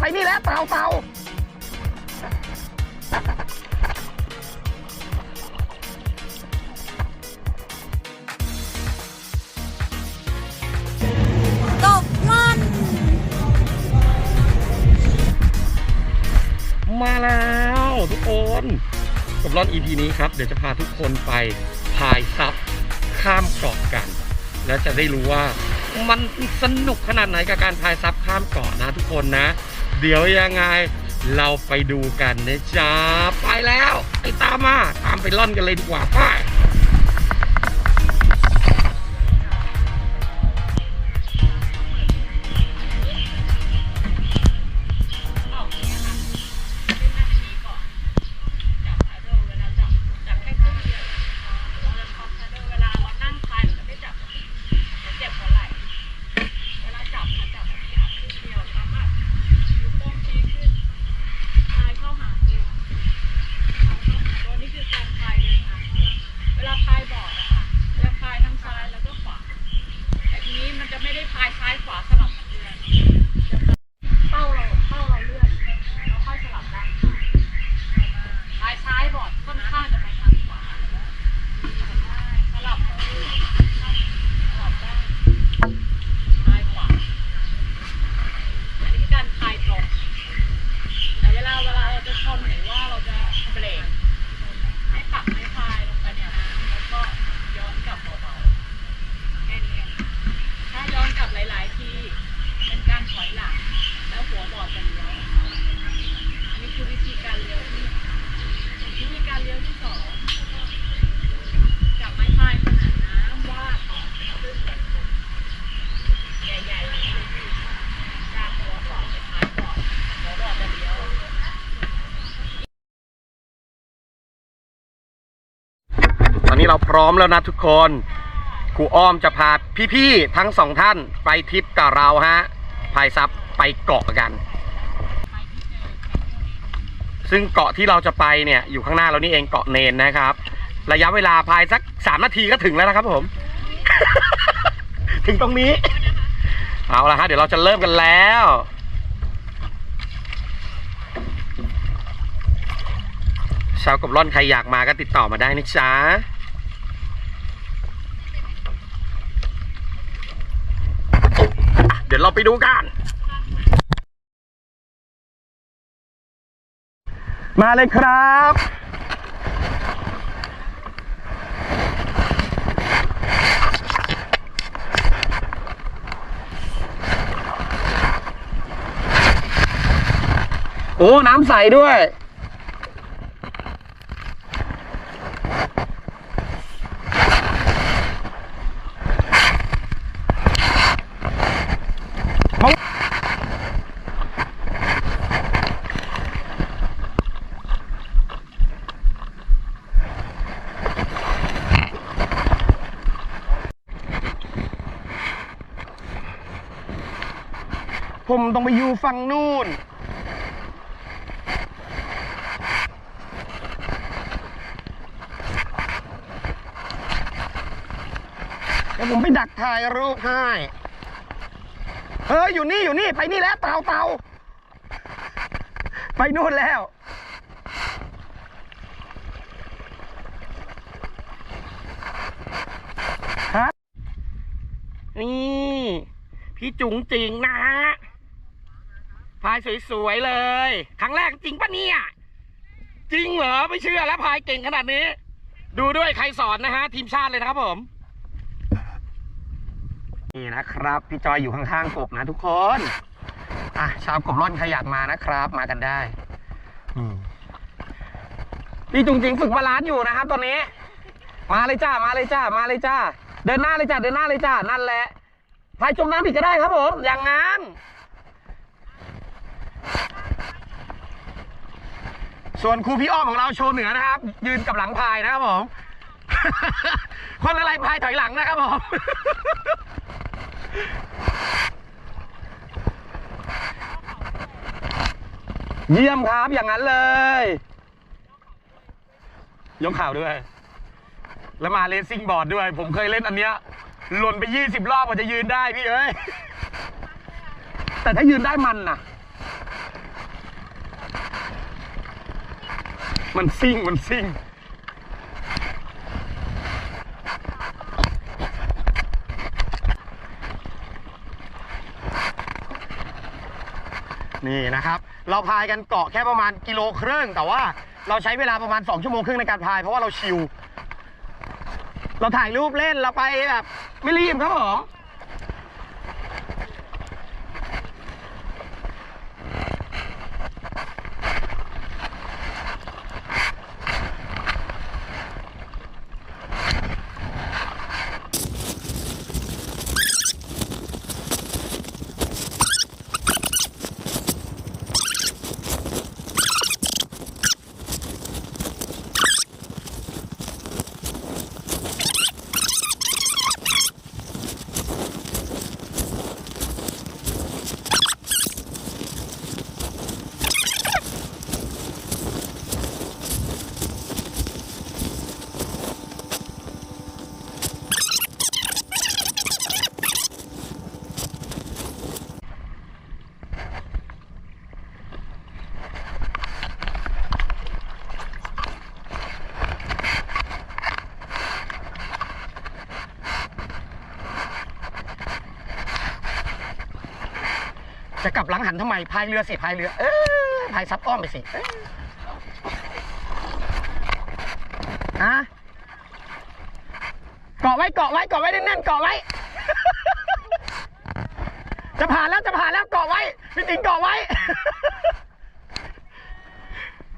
ไปนี่แล้วเต่าเต่าตกมัน มาแล้วทุกคนกับรอน EP นี้ครับ เดี๋ยวจะพาทุกคนไปพายซับข้ามเกาะกัน แล้วจะได้รู้ว่ามันสนุกขนาดไหนกับการพายซับข้ามเกาะนะทุกคนนะ เดี๋ยวยังไงเราไปดูกันนะจ๊ะไปแล้ว ไปตามมา ตามไปล่อนกันเลยดีกว่าไป เราพร้อมแล้วนะทุกคนครูอ้อมจะพาพี่ๆทั้งสองท่านไปทริปกับเราฮะพายซับไปเกาะกัน ซึ่งเกาะที่เราจะไปเนี่ยอยู่ข้างหน้าเรานี่เองเกาะเนนนะครับ ระยะเวลาพายสักสามนาทีก็ถึงแล้วนะครับผม ถึงตรงนี้ เอาละฮะเดี๋ยวเราจะเริ่มกันแล้วชาวกับร่อนใครอยากมาก็ติดต่อมาได้นะจ๊ะอะเดี๋ยวเราไปดูกัน มาเลยครับ โอ้ น้ำใสด้วย ผมต้องไปอยู่ฝั่งนู่น เดี๋ยวผมไปดักถ่ายรูปให้ เอออยู่นี่อยู่นี่ไปนี่แล้วเต่าเต่าไปนู่นแล้วฮะนี่ พี่จุ๋งจริงนะายสวยๆเลย ครั้งแรกจริงปะเนี่ย จริงเหรอไม่เชื่อแล้วพายเก่งขนาดนี้ ดูด้วยใครสอนนะฮะ ทีมชาติเลยนะครับผม นี่นะครับ พี่จอยอยู่ข้างๆกบนะทุกคน อะชาวกบร่อนขยักมานะครับ มากันได้พี่จุงจริงฝึกบาลานซ์อยู่นะครับตอนนี้ มาเลยจ้ามาเลยจ้ามาเลยจ้าเดินหน้าเลยจ้าเดินหน้าเลยจ้านั่นแหละพายจมน้ำอีกก็ได้ครับผม อย่างนั้น ส่วนครูพี่อ้อมของเราโชว์เหนือนะครับ ยืนกับหลังพายนะครับผม คนอะไรพายถอยหลังนะครับผม เยี่ยมครับอย่างนั้นเลย ยกข่าวด้วย แล้วมาเลสซิ่งบอร์ดด้วย ผมเคยเล่นอันเนี้ยหล่นไปยี่สิบรอบกว่าจะยืนได้พี่เอ้ย แต่ถ้ายืนได้มันน่ะ มันซิ่ง มันซิ่ง นี่นะครับ เราพายกันเกาะแค่ประมาณกิโลครึ่ง แต่ว่าเราใช้เวลาประมาณ 2 ชั่วโมงครึ่งในการพาย เพราะว่าเราชิลเราถ่ายรูปเล่นเราไปแบบไม่รีบครับผม บหลังหันทำไมพายเรือสิพายเรือ เออพายซับอ้อมไปสิเออฮะเกาะไว้เกาะไว้เกาะไว้แน่นๆเกาะไว้ จะผ่านแล้วจะผ่านแล้วเกาะไว้พี่ติ๋งเกาะไว้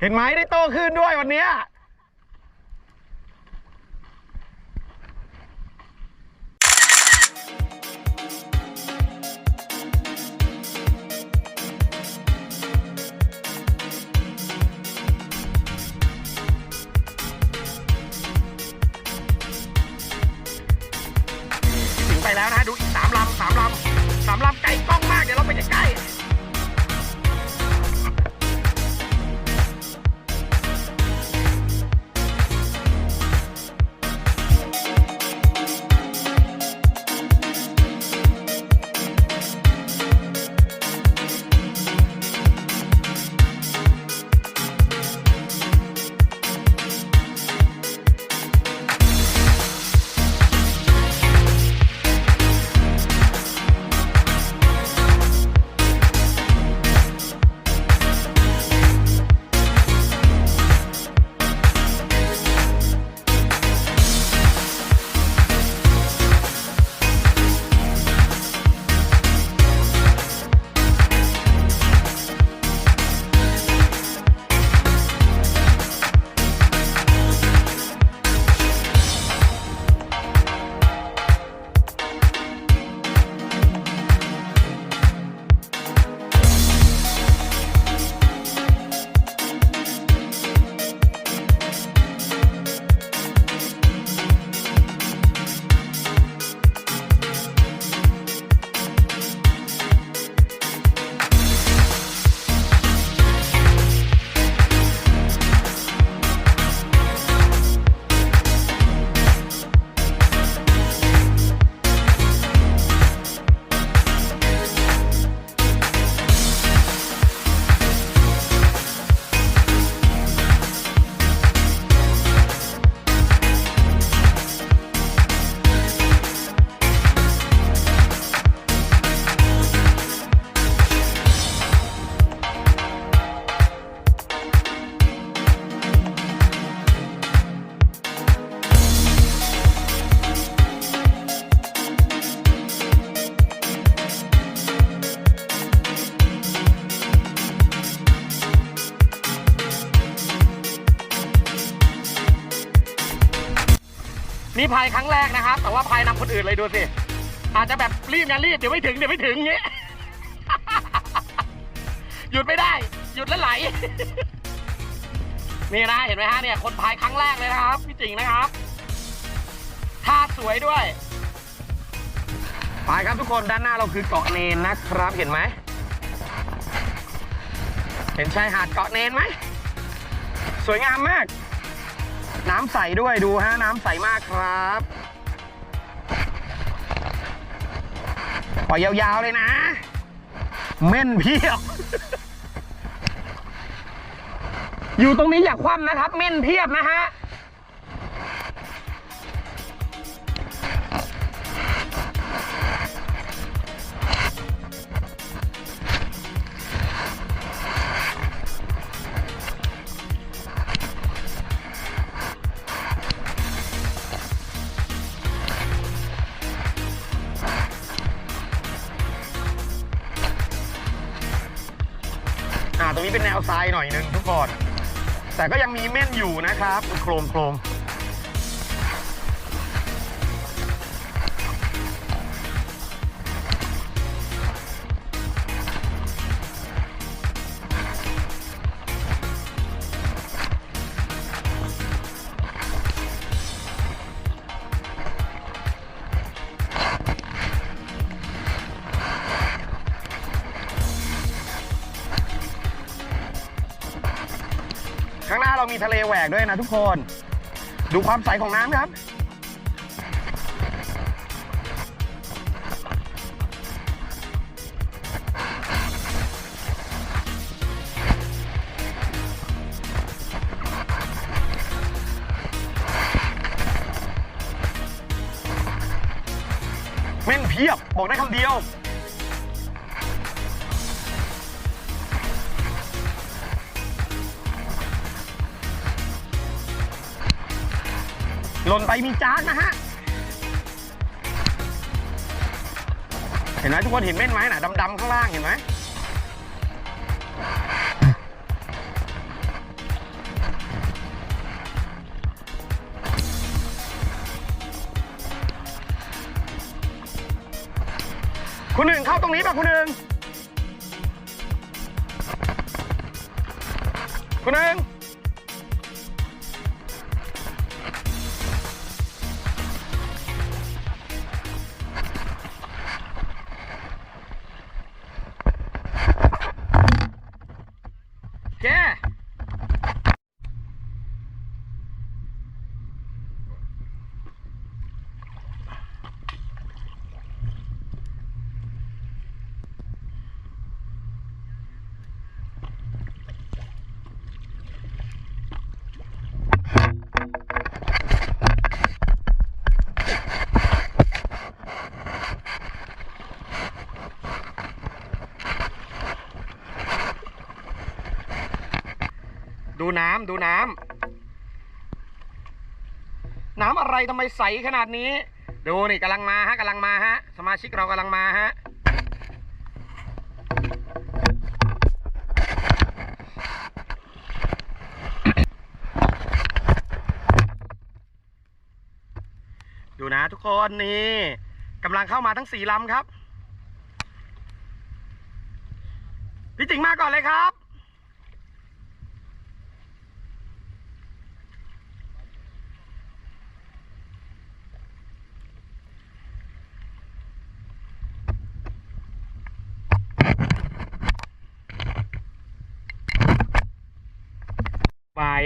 เห็นไหมได้โตขึ้นด้วยวันนี้ สามลำไก่กล้อง พายครั้งแรกนะครับ แต่ว่าพายนำคนอื่นเลยดูสิ อาจจะแบบรีบนะรีบเดี๋ยวไม่ถึงเดี๋ยวไม่ถึงอย่างเงี้ย หยุดไม่ได้ หยุดแล้วไหล นี่นะเห็นไหมฮะเนี่ยคนพายครั้งแรกเลยนะครับ พี่จิงนะครับท่าสวยด้วยไปครับทุกคนด้านหน้าเราคือเกาะเนนนะครับเห็นไหมเห็นชายหาดเกาะเนนไหมสวยงามมาก น้ำใสด้วยดูฮะน้ำใสมากครับปล่อยยาวๆเลยนะ เม่นเพียบ อยู่ตรงนี้อย่าคว่ำนะครับ เม่นเพียบนะฮะ หน่อยนึงทุกคนแต่ก็ยังมีเม่นอยู่นะครับโครมโครม ทะเลแหวกด้วยนะทุกคน ดูความใสของน้ำครับเม่นเพียบ บอกได้คำเดียว หล่นไปมีจานนะฮะ เห็นไหมทุกคนเห็นเม่นไหมน่ะดำๆข้างล่างเห็นไหมคุณหนึ่งเข้าตรงนี้ป่ะคุณหนึ่งคุณหนึ่ง ดูน้ำดูน้ำน้ำอะไรทำไมใสขนาดนี้ ดูนี่กำลังมาฮะกำลังมาฮะ สมาชิกเรากำลังมาฮะดูนะทุกคนนี่กำลังเข้ามาทั้งสี่ลำครับ พี่จิงมาก่อนเลยครับ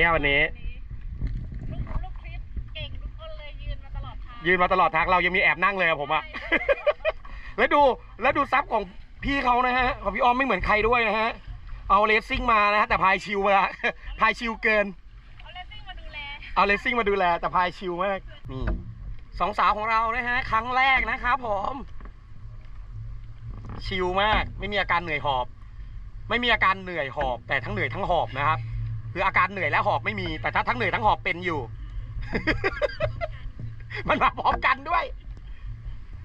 อะวันนี้ ลูกลูกคลิปเก่งทุกคนเลยยืนมาตลอดทางยืนมาตลอดทางเรายังมีแอบนั่งเลยอะผมอะ แล้วดูแล้วดูซับของพี่เขานะฮะของพี่ออมไม่เหมือนใครด้วยนะฮะ เอาเลสซิ่งมานะฮะแต่พายชิวมา พายชิวเกิน เอาเลสซิ่งมาดูแลเอาเลสซิ่งมาดูแลแต่พายชิวมากนี่สองสาวของเรานะฮะ ครั้งแรกนะครับผม ชิลมาก ไม่มีอาการเหนื่อยหอบ ไม่มีอาการเหนื่อยหอบ แต่ทั้งเหนื่อยทั้งหอบนะครับ คืออาการเหนื่อยและหอบไม่มี แต่ถ้าทั้งเหนื่อยทั้งหอบเป็นอยู่ มันมาพร้อมกันด้วย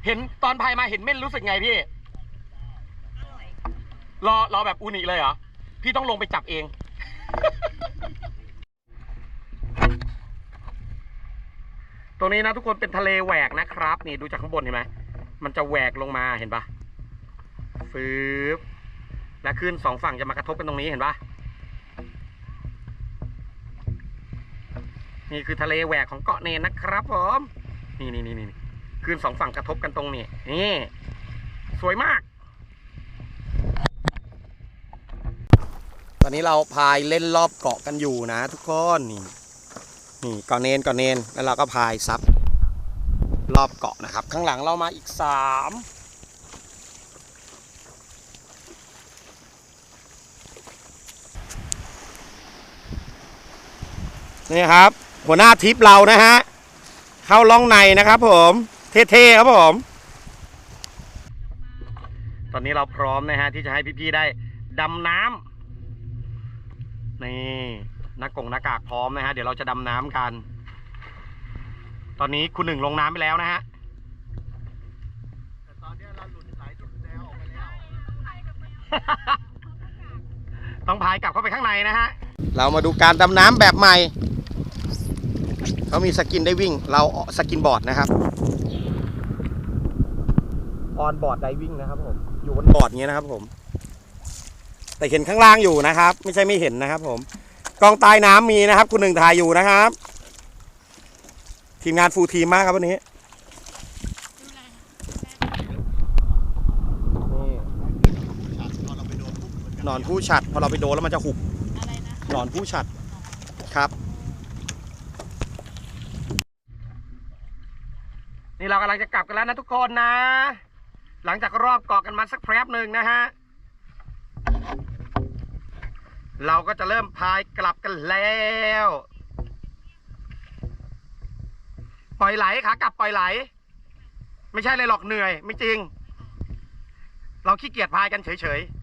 เห็นตอนพายมาเห็นเม่นรู้สึกไงพี่รอรอแบบอูนิเลยเหรอ พี่ต้องลงไปจับเอง ตรงนี้นะทุกคนเป็นทะเลแหวกนะครับ นี่ดูจากข้างบนเห็นไหมมันจะแหวกลงมาเห็นปะฟืบและขึ้นสองฝั่งจะมากระทบกันตรงนี้เห็นปะ นี่คือทะเลแหวกของเกาะเนนนะครับผมนี่นี่นี่นี่ขึ้นสองฝั่งกระทบกันตรงนี้นี่ สวยมาก ตอนนี้เราพายเล่นรอบเกาะกันอยู่นะ ทุกคนนี่นี่ก่อนเนนเก่อนเนนแล้วเราก็พายซับรอบเกาะนะครับ ข้างหลังเรามาอีกสามนี่ครับ หัวหน้าทริปเรานะฮะ เข้าล่องในนะครับผม เท่ๆครับผม ตอนนี้เราพร้อมนะฮะ ที่จะให้พี่ๆได้ดำน้ำนี่หน้ากงหน้ากากพร้อมนะฮะ เดี๋ยวเราจะดำน้ำกัน ตอนนี้คุณหนึ่งลงน้ำไปแล้วนะฮะแต่ตอนเนี้ยเราหลุดสายสุดแล้วออกไปแล้วต้องพายกลับเข้าไปข้างในนะฮะ เรามาดูการดำน้ำแบบใหม่ เขามีสกินได้วิ่ง เราสกินบอร์ดนะครับออนบอร์ดไดวิ่งนะครับผมอยู่บนบอร์ดอย่างเงี้ยนะครับผม แต่เห็นข้างล่างอยู่นะครับ ไม่ใช่ไม่เห็นนะครับ ผมกล้องใต้น้ำมีนะครับ คุณหนึ่งถ่ายอยู่นะครับ ทีมงานฟูลทีมมากครับวันนี้นี่ตอนเราไปโดนปุ๊บเหมือนกันหนอนผู้ฉัดพอเราไปโดนแล้วมันจะหุบอะไรนะหนอนผู้ฉัดครับ นี่เรา กำลังจะกลับกันแล้วนะทุกคนนะ หลังจากรอบเกาะกันมาสักแป๊บหนึ่งนะฮะ เราก็จะเริ่มพายกลับกันแล้ว ปล่อยไหลขากลับปล่อยไหล ไม่ใช่เลยหรอกเหนื่อย ไม่จริง เราขี้เกียจพายกันเฉยๆ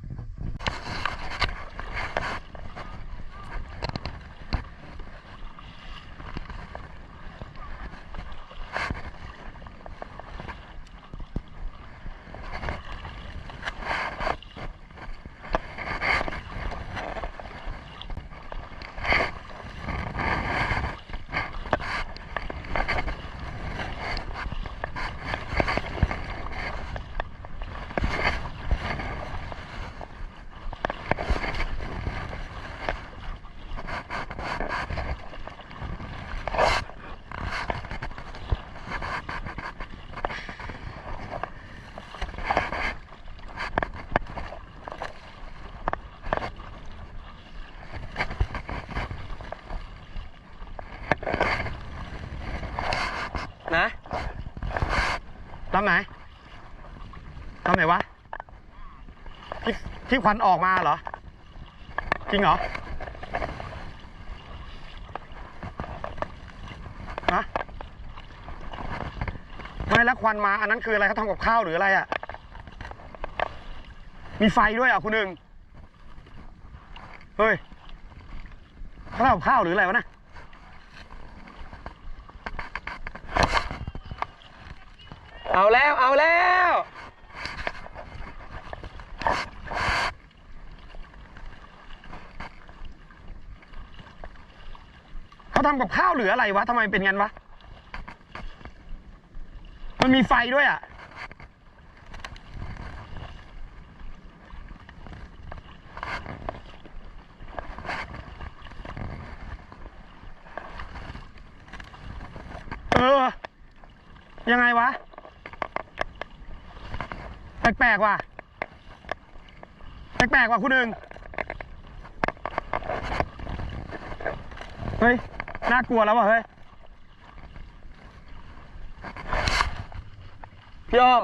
ำไหนวะที่ที่ควันออกมาเหรอ จริงเหรอฮะไม่แล้วควันมา อันนั้นคืออะไรเขาทำกับข้าวหรืออะไรอะ มีไฟด้วยอะคุณหนึ่งเฮ้ยเขาทำกับข้าวหรืออะไรวะนะเอาแล้ว เอาแล้ว เขา ทำกับข้าวหรืออะไรวะทำไมเป็นงั้นวะ มันมีไฟด้วยอะ เออ ยังไงวะ แปลกๆว่ะ แปลกๆว่ะคุณหนึ่งเฮ้ย น่ากลัวแล้วว่ะเฮ้ย พี่อ้อม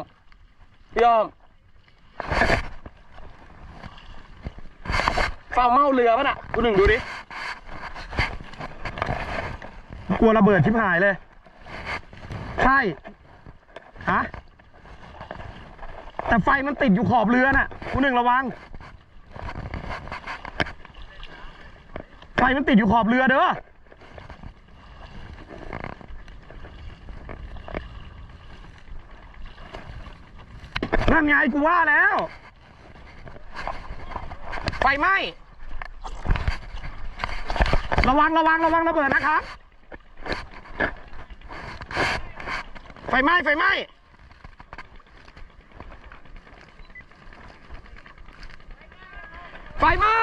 พี่อ้อมเฝ้าเมาเรือป่ะน่ะคุณหนึ่งดูดิ กลัวระเบิดชิบหายเลย ใช่ ฮะ แต่ไฟมันติดอยู่ขอบเรือน่ะคุณหนึ่งระวัง ไฟมันติดอยู่ขอบเรือเด้อ นั่นไงกูว่าแล้ว ไฟไหม้ ระวังระวังระวังระเบิดนะครับ ไฟไหม้ไฟไหม้ไฟไหม้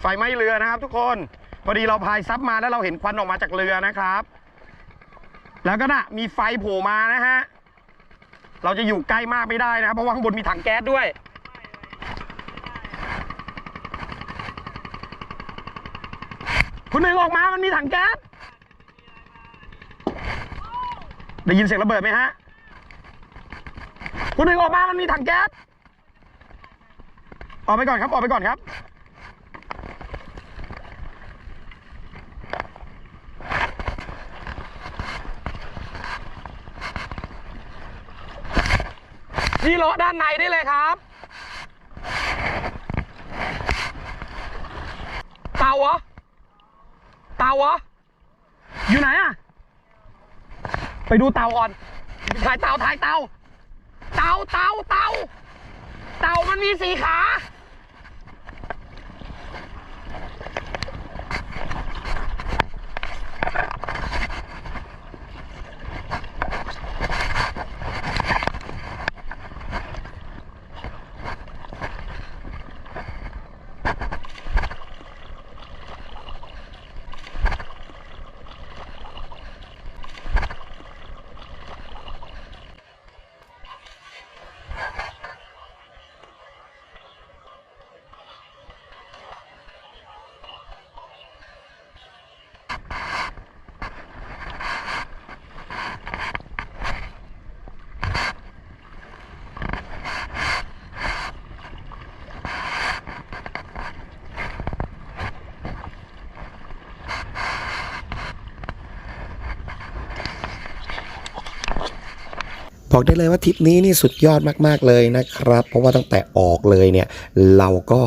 ไฟไหม้เรือนะครับทุกคน พอดีเราพายซับมาแล้วเราเห็นควันออกมาจากเรือนะครับ แล้วก็น่ะมีไฟโผล่มานะฮะ เราจะอยู่ใกล้มากไม่ได้นะครับเพราะว่าข้างบนมีถังแก๊สด้วย คุณหนึ่งออกมา มันมีถังแก๊ส ได้ยินเสียงระเบิดไหมฮะ คุณหนึ่งออกมา มันมีถังแก๊ส ออกไปก่อนครับ ออกไปก่อนครับ ลาะด้านในได้เลยครับ เต่าเหรอ เต่าเหรอ อยู่ไหนอะไปดูเต่าก่อนถ่ายเต่าถ่ายเต่าเต่าเต่าเต่าเต่ามันมีสีขา บอกได้เลยว่าทริปนี้นี่สุดยอดมากๆเลยนะครับ เพราะว่าตั้งแต่ออกเลยเนี่ยเราก็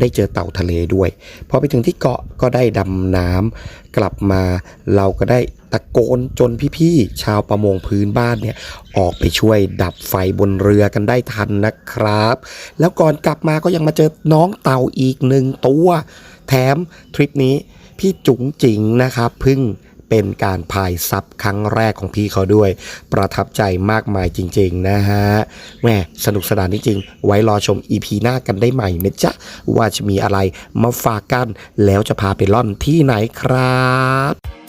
ได้เจอเต่าทะเลด้วย พอไปถึงที่เกาะก็ได้ดำน้ำกลับมาเราก็ได้ตะโกนจนพี่ๆชาวประมงพื้นบ้านเนี่ยออกไปช่วยดับไฟบนเรือกันได้ทันนะครับ แล้วก่อนกลับมาก็ยังมาเจอน้องเต่าอีกหนึ่งตัว แถมทริปนี้พี่จุ๋งจิงนะครับพึ่ง เป็นการพายซับครั้งแรกของพี่เขาด้วย ประทับใจมากมายจริง ๆ นะฮะแหม่สนุกสนานจริงๆไว้รอชม EP หน้ากันได้ใหม่นะจ๊ะ ว่าจะมีอะไรมาฝากกัน แล้วจะพาไปล่อนที่ไหนครับ